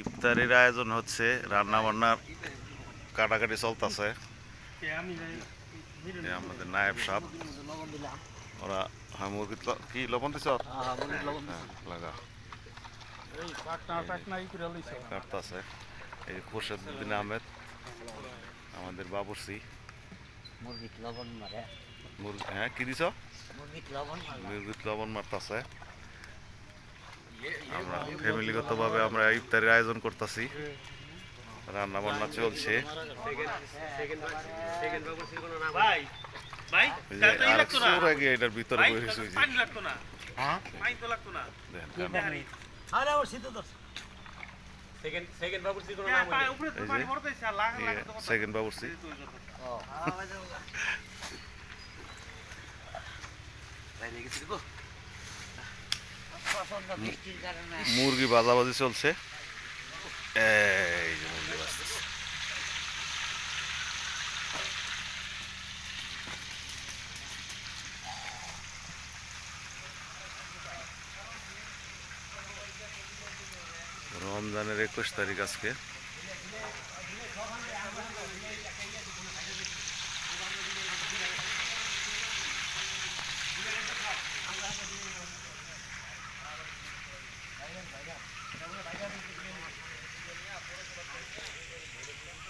ইফতারির আয়োজন হচ্ছে রান্না বান্নার কাটাকাটি চলতেছে। আমাদের নায়েব সাপ ওরা হ্যাঁ মুরগি কি লবণ দিছ? হ্যাঁ লাগা। কাটতেছে। এই খুরশেদুদ্দিন আহমেদ আমাদের বাবুর্চি। মুরগিত লবণ মারে। মুরগি হ্যাঁ কি দিছ? মুরগিত লবণ মারে। লবণ মারতাছে। আমরা ফ্যামিলিগতভাবে আমরা ইফতারির আয়োজন করতেছি। রান্না বান্না চলছে আগে এটার ভিতরে হ্যাঁ? সেকেন্ড। মুরগি বাজাবাজি চলছে। রমজানের একুশ তারিখ আজকে। I got it.